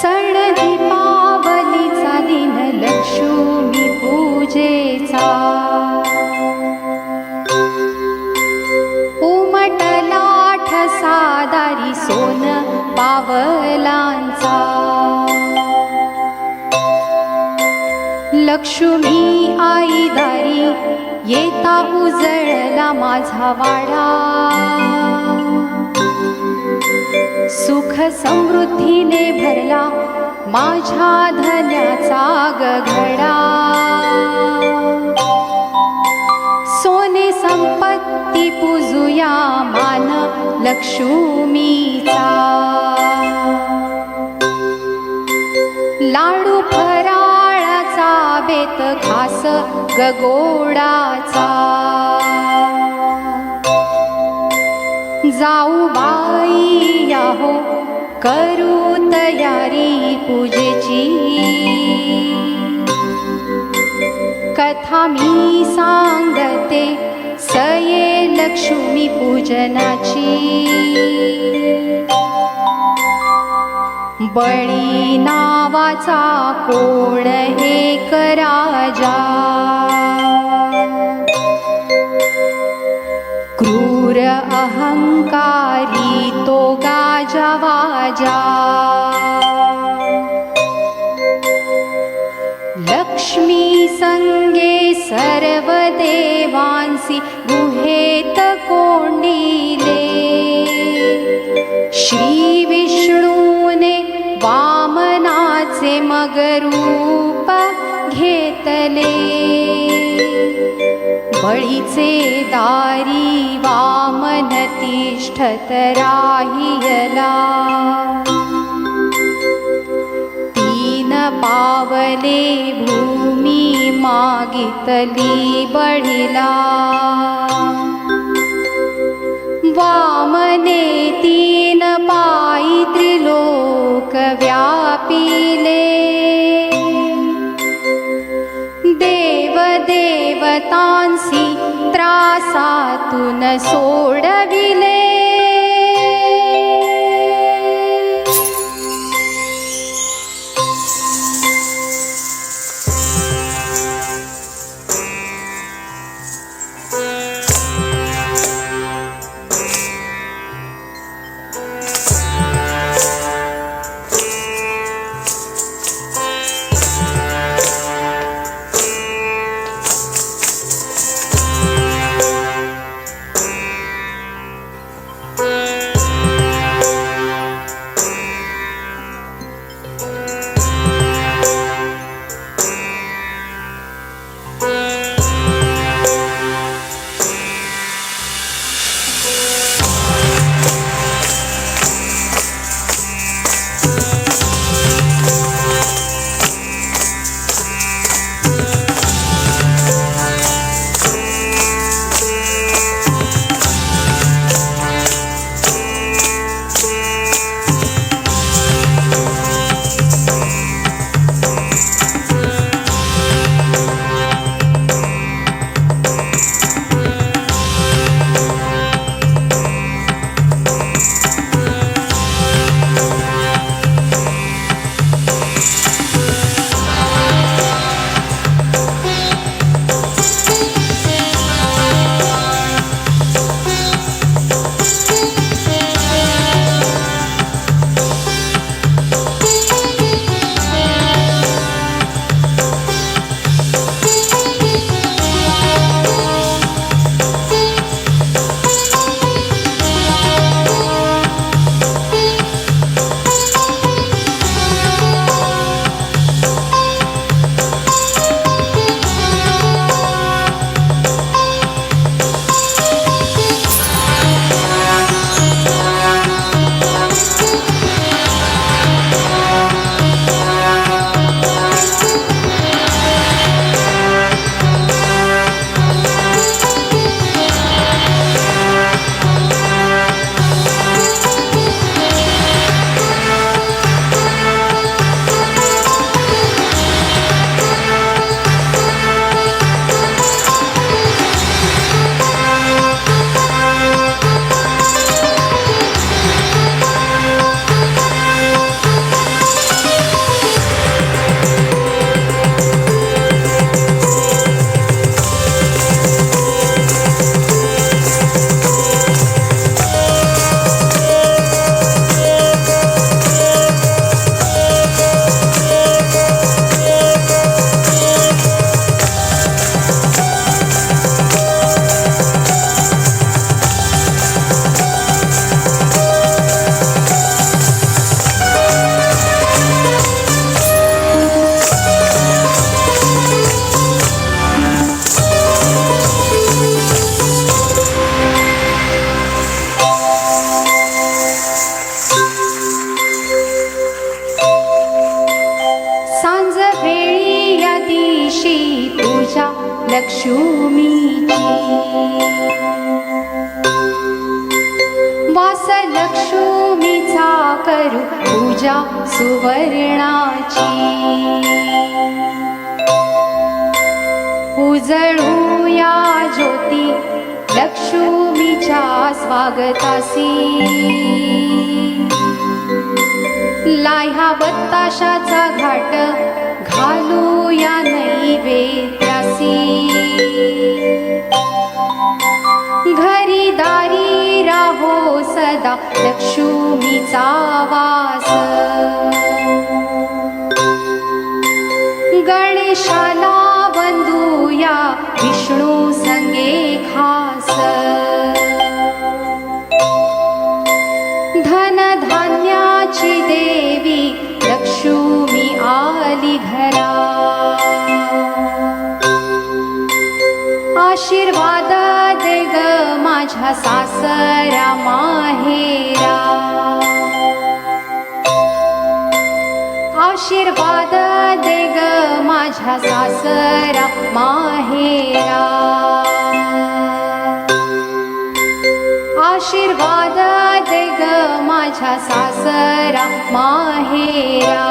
सण दिन लक्ष्मी पूजेचा लक्ष्मी आई दारी येता उजळला माझा वाडा. सुख समृद्धीने भरला माझ्या धन्याचा गघडा सोने संपत्ती पूजूया मान लक्ष्मीचा. लाड फराळाचा घास खास गगोडाचा. जाऊ बाई याहो करू तयारी पूजेची. कथा मी सांगते सये लक्ष्मी पूजनाची. बळी नावाचा कोण एक राजा क्रूर अहंकारी तो गाजा वाजा. लक्ष्मी संगे सर्व देवांसी गुहेत वामनाचे मगरूप घेतले. बळीचे दारी वामन तिष्ठत राहियला. तीन पावले भूमी मागितली बळीला. वामने तीन पायी देवतांसी त्रासातून सोडविले. वास लक्ष्मीचा करू पूजा सुवर्णाची. उजळूया ज्योती लक्ष्मीच्या स्वागतासी लाह्या बत्ताशाचा घाट घालूया नैवेद्यासी घरी दारी राहो सदा लक्ष्मीचा वास गणेशाला वंदूया विष्णू संगे खास धन धान्याची देवी लक्ष्मी आली घरा आशीर्वाद दे ग माझ्या सासरा माहेरा। आशीर्वाद दे ग माझ्या सासरा माहेरा। आशीर्वाद दे ग माझ्या सासरा माहेरा।